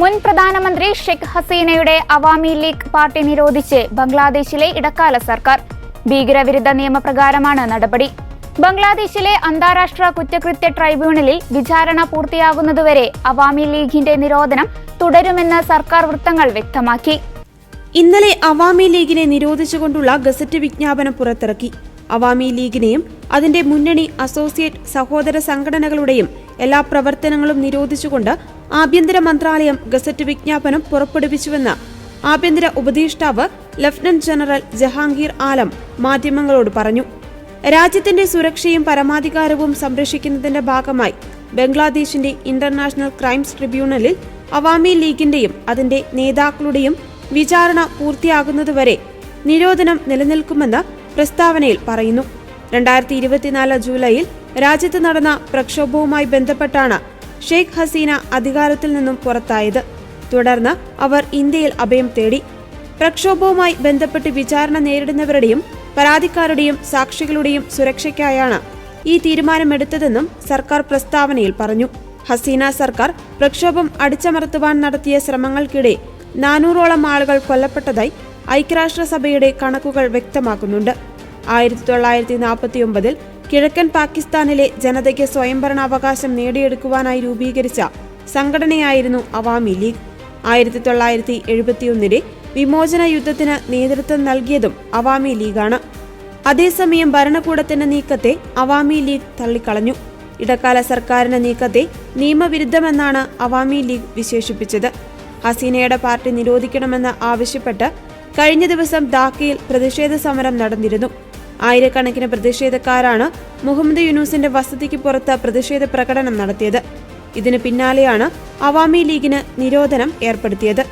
മുൻ പ്രധാനമന്ത്രി ഷെയ്ഖ് ഹസീനയുടെ അവാമി ലീഗ് പാർട്ടി നിരോധിച്ച് ബംഗ്ലാദേശിലെ ഇടക്കാല സർക്കാർ. ഭീകരവിരുദ്ധ നിയമപ്രകാരമാണ് നടപടി. ബംഗ്ലാദേശിലെ അന്താരാഷ്ട്ര കുറ്റകൃത്യ ട്രൈബ്യൂണലിൽ വിചാരണ പൂർത്തിയാകുന്നതുവരെ അവാമി ലീഗിന്റെ നിരോധനം തുടരുമെന്ന് സർക്കാർ വൃത്തങ്ങൾ വ്യക്തമാക്കി. ഇന്നലെ അവാമി ലീഗിനെ നിരോധിച്ചുകൊണ്ടുള്ള ഗസറ്റ് വിജ്ഞാപനം പുറത്തിറക്കി. അവാമി ലീഗിനെയും അതിന്റെ മുന്നണി അസോസിയേറ്റ് സഹോദര സംഘടനകളുടെയും എല്ലാ പ്രവർത്തനങ്ങളും നിരോധിച്ചുകൊണ്ട് ആഭ്യന്തര മന്ത്രാലയം ഗസറ്റ് വിജ്ഞാപനം പുറപ്പെടുവിച്ചുവെന്ന് ആഭ്യന്തര ഉപദേഷ്ടാവ് ലഫ്റ്റനന്റ് ജനറൽ ജഹാംഗീർ ആലം മാധ്യമങ്ങളോട് പറഞ്ഞു. രാജ്യത്തിന്റെ സുരക്ഷയും പരമാധികാരവും സംരക്ഷിക്കുന്നതിന്റെ ഭാഗമായി ബംഗ്ലാദേശിന്റെ ഇന്റർനാഷണൽ ക്രൈംസ് ട്രിബ്യൂണലിൽ അവാമി ലീഗിന്റെയും അതിന്റെ നേതാക്കളുടെയും വിചാരണ പൂർത്തിയാകുന്നതുവരെ നിരോധനം നിലനിൽക്കുമെന്ന് പ്രസ്താവനയിൽ പറയുന്നു. രണ്ടായിരത്തി ഇരുപത്തിനാല് ജൂലൈയിൽ രാജ്യത്ത് നടന്ന പ്രക്ഷോഭവുമായി ബന്ധപ്പെട്ടാണ് ഷെയ്ഖ് ഹസീന അധികാരത്തിൽ നിന്നും പുറത്തായത്. തുടർന്ന് അവർ ഇന്ത്യയിൽ അഭയം തേടി. പ്രക്ഷോഭവുമായി ബന്ധപ്പെട്ട് വിചാരണ നേരിടുന്നവരുടെയും പരാതിക്കാരുടെയും സാക്ഷികളുടെയും സുരക്ഷയ്ക്കായാണ് ഈ തീരുമാനമെടുത്തതെന്നും സർക്കാർ പ്രസ്താവനയിൽ പറഞ്ഞു. ഹസീന സർക്കാർ പ്രക്ഷോഭം അടിച്ചമർത്തുവാൻ നടത്തിയ ശ്രമങ്ങൾക്കിടെ നാനൂറോളം ആളുകൾ കൊല്ലപ്പെട്ടതായി ഐക്യരാഷ്ട്രസഭയുടെ കണക്കുകൾ വ്യക്തമാക്കുന്നുണ്ട്. ആയിരത്തി തൊള്ളായിരത്തി നാൽപ്പത്തിയൊമ്പതിൽ കിഴക്കൻ പാകിസ്ഥാനിലെ ജനതയ്ക്ക് സ്വയംഭരണാവകാശം നേടിയെടുക്കുവാനായി രൂപീകരിച്ച സംഘടനയായിരുന്നു അവാമി ലീഗ്. ആയിരത്തി തൊള്ളായിരത്തി എഴുപത്തിയൊന്നിലെ വിമോചന യുദ്ധത്തിന് നേതൃത്വം നൽകിയതും അവാമി ലീഗാണ്. അതേസമയം ഭരണകൂടത്തിന്റെ നീക്കത്തെ അവാമി ലീഗ് തള്ളിക്കളഞ്ഞു. ഇടക്കാല സർക്കാരിന്റെ നീക്കത്തെ നിയമവിരുദ്ധമെന്നാണ് അവാമി ലീഗ് വിശേഷിപ്പിച്ചത്. ഹസീനയുടെ പാർട്ടി നിരോധിക്കണമെന്ന് ആവശ്യപ്പെട്ട് കഴിഞ്ഞ ദിവസം ധാക്കയിൽ പ്രതിഷേധ സമരം നടന്നിരുന്നു. ആയിരക്കണക്കിന് പ്രതിഷേധക്കാരാണ് മുഹമ്മദ് യൂനൂസിന്റെ വസതിക്ക് പുറത്ത് പ്രതിഷേധ പ്രകടനം നടത്തിയത്. ഇതിന് പിന്നാലെയാണ് അവാമി ലീഗിന് നിരോധനം ഏർപ്പെടുത്തിയത്.